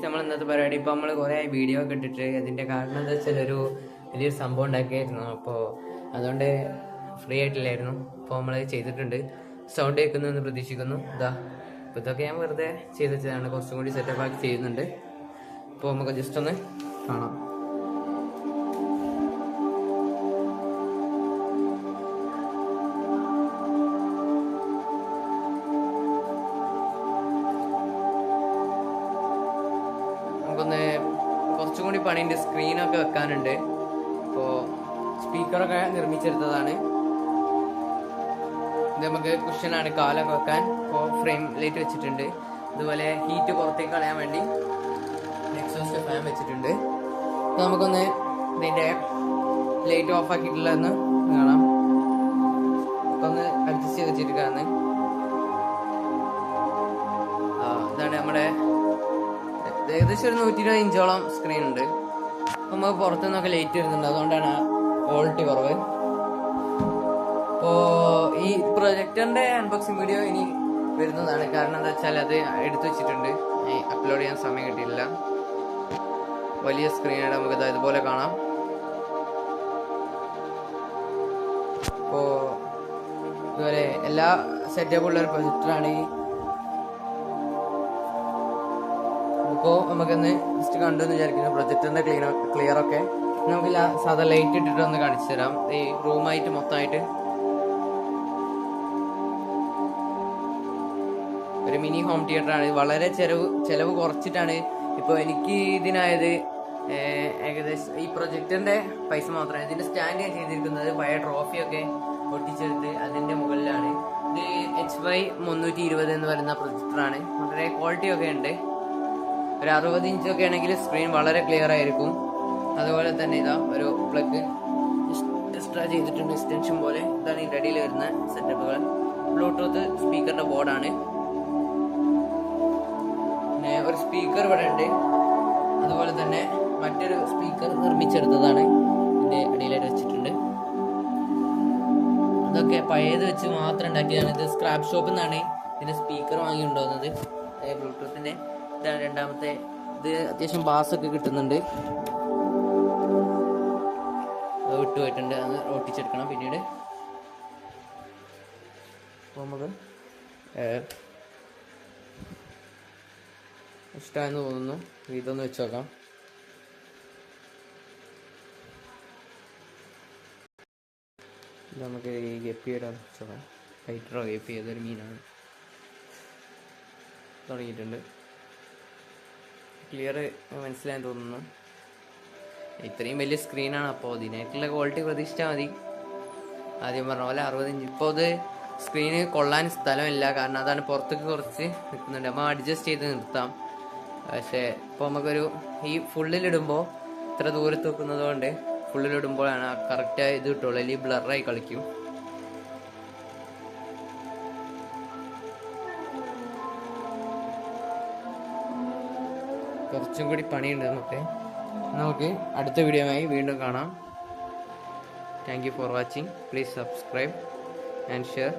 Guys നമ്മൾ ഇന്നത്തെ പരിപാടി ഇപ്പോൾ നമ്മൾ കുറേ വീഡിയോ ഒക്കെ ഇട്ടിട്ട് അതിന്റെ കാരണം എന്താ വെച്ചാൽ ഒരു വലിയൊരു സംഭവം ഉണ്ടാക്കിയായിരുന്നു. അപ്പോൾ അതുകൊണ്ട് ഫ്രീ ആയിട്ടില്ലായിരുന്നു. അപ്പോൾ നമ്മൾ ചെയ്തിട്ടുണ്ട്. സൗണ്ട് കേൾക്കുന്നു എന്ന് പ്രതീക്ഷിക്കുന്നു. ഇതാ അപ്പോൾ ഇതൊക്കെ ഞാൻ വെറുതെ ചെയ്ത് വെച്ചതാണ്. കുറച്ചും കൂടി സെറ്റപ്പ് ആക്കി ചെയ്യുന്നുണ്ട്. അപ്പോൾ നമുക്ക് ജസ്റ്റ് ഒന്ന് കാണാം. കൂടി പണിയുണ്ട്. സ്ക്രീനൊക്കെ വെക്കാനുണ്ട്. അപ്പോൾ സ്പീക്കറൊക്കെ നിർമ്മിച്ചെടുത്തതാണ്. ഇത് നമുക്ക് കുഷനാണ് കാലൊക്കെ വെക്കാൻ. ഇപ്പോൾ ഫ്രെയിം ലൈറ്റ് വെച്ചിട്ടുണ്ട്. അതുപോലെ ഹീറ്റ് പുറത്തേക്ക് കളയാൻ വേണ്ടി എക്സോസ്റ്റ് ഫാൻ വെച്ചിട്ടുണ്ട്. അപ്പോൾ നമുക്കൊന്ന് ഇതിന്റെ ലൈറ്റ് ഓഫ് ആക്കിയിട്ടുള്ളതെന്ന് കാണാം. ഇപ്പൊ ഒന്ന് അഡ്ജസ്റ്റ് ചെയ്ത് വെച്ചിട്ട് കാണുന്നത് ഇതാണ് നമ്മുടെ ഏകദേശം ഒരു നൂറ്റി ഇരുപത് ഇഞ്ചോളം സ്ക്രീൻ ഉണ്ട് നമുക്ക് പുറത്തു നിന്നൊക്കെ ലൈറ്റ് വരുന്നുണ്ട്. അതുകൊണ്ടാണ് ക്വാളിറ്റി കുറവ്. അപ്പോ ഈ പ്രൊജക്ടറിന്റെ അൺബോക്സിംഗ് വീഡിയോ ഇനി വരുന്നതാണ്. കാരണം എന്താ വെച്ചാൽ അത് എടുത്തു വെച്ചിട്ടുണ്ട്. അപ്ലോഡ് ചെയ്യാൻ സമയം കിട്ടിയില്ല വലിയ സ്ക്രീനായിട്ട് നമുക്ക് ഇത് ഇതുപോലെ കാണാം. അപ്പോ ഇതുപോലെ എല്ലാ സെറ്റപ്പുള്ള ഒരു പ്രൊജക്ടറാണ് ഈ ഇപ്പോൾ നമുക്കൊന്ന് ജസ്റ്റ് കണ്ടു എന്ന് വിചാരിക്കുന്നു. പ്രൊജക്ടറിന്റെ ക്ലീൻ ക്ലിയർ ഒക്കെ. നമുക്ക് സാധാ ലൈറ്റ് ഇട്ടിട്ട് ഒന്ന് കാണിച്ചു തരാം. ഈ റൂമായിട്ട് മൊത്തമായിട്ട്. ഒരു മിനി ഹോം തിയേറ്റർ ആണ്. വളരെ ചെലവ് ചെലവ് കുറച്ചിട്ടാണ് ഇപ്പോൾ എനിക്ക് ഇതിനായത് ഏകദേശം ഈ പ്രൊജക്ടറിന്റെ പൈസ മാത്രമാണ് ഇതിന്റെ സ്റ്റാൻഡ് ഞാൻ ചെയ്തിരിക്കുന്നത് പഴയ ട്രോഫിയൊക്കെ ഒട്ടിച്ചെടുത്ത് അതിന്റെ മുകളിലാണ്. ഇത് എച്ച് വൈ മുന്നൂറ്റി ഇരുപത് എന്ന് പറയുന്ന പ്രൊജക്ടറാണ്. വളരെ ക്വാളിറ്റി ഒക്കെ ഉണ്ട്. ഒരു അറുപത് ഇഞ്ചൊക്കെ ആണെങ്കിൽ സ്ക്രീൻ വളരെ ക്ലിയർ ആയിരിക്കും. അതുപോലെ തന്നെ ഇതാ ഒരു പ്ലഗ് എക്സ്ട്രാ ചെയ്തിട്ടുണ്ട് എക്സ്റ്റൻഷൻ പോലെ. ഇതാണ് ഇതിന്റെ അടിയിൽ വരുന്ന സെറ്റപ്പുകൾ ബ്ലൂടൂത്ത് സ്പീക്കറിന്റെ ബോർഡാണ് പിന്നെ ഒരു സ്പീക്കർ ഇവിടെ ഉണ്ട്. അതുപോലെ തന്നെ മറ്റൊരു സ്പീക്കർ നിർമ്മിച്ചെടുത്തതാണ്. ഇതിന്റെ അടിയിലായിട്ട് വെച്ചിട്ടുണ്ട്. ഇതൊക്കെ പഴയത് വെച്ച് മാത്രം ഉണ്ടാക്കിയതാണ്. ഇത് സ്ക്രാപ്പ് ഷോപ്പിൽ നിന്നാണ് ഇതിന്റെ സ്പീക്കർ വാങ്ങി കൊണ്ടുവന്നത്. ബ്ലൂടൂത്തിന്റെ ഇതാണ് രണ്ടാമത്തെ ഇത് അത്യാവശ്യം ബാസൊക്കെ കിട്ടുന്നുണ്ട്. വിട്ടുപോയിട്ടുണ്ട് അത് ഒട്ടിച്ചെടുക്കണം പിന്നീട്. നമുക്ക് ഇഷ്ടമായെന്ന് തോന്നുന്നു. ഇതൊന്ന് വെച്ച് നോക്കാം. നമുക്ക് ഈ ഗപ്പിയുടെ വെച്ച് നോക്കാം. ഫൈറ്ററോ ഗപ്പി. ഏതൊരു മീനാണ്. തുടങ്ങിയിട്ടുണ്ട്. ക്ലിയർ മനസ്സിലായെന്ന് തോന്നുന്നു. ഇത്രയും വലിയ സ്ക്രീനാണ് അപ്പോൾ ഇതിനേക്കുള്ള ക്വാളിറ്റി പ്രതീക്ഷിച്ചാൽ മതി. ആദ്യം പറഞ്ഞ പോലെ അറുപത് ഇഞ്ച്. ഇപ്പോൾ അത് സ്ക്രീന് കൊള്ളാൻ സ്ഥലമില്ല. കാരണം അതാണ് പുറത്തേക്ക് കുറച്ച് നിൽക്കുന്നുണ്ട്. അപ്പോൾ അഡ്ജസ്റ്റ് ചെയ്ത് നിർത്താം. പക്ഷേ ഇപ്പോൾ നമുക്കൊരു ഈ ഫുള്ളിലിടുമ്പോൾ ഇത്ര ദൂരത്ത് വെക്കുന്നത് കൊണ്ട് ഫുള്ളിലിടുമ്പോഴാണ് കറക്റ്റായി ഇത് കിട്ടുള്ളൂ. അല്ലെങ്കിൽ ബ്ലറായി കളിക്കും. കുറച്ചും കൂടി പണിയുണ്ട് നമുക്ക്. നമുക്ക് അടുത്ത വീഡിയോയുമായി വീണ്ടും കാണാം. Thank you for watching please subscribe and share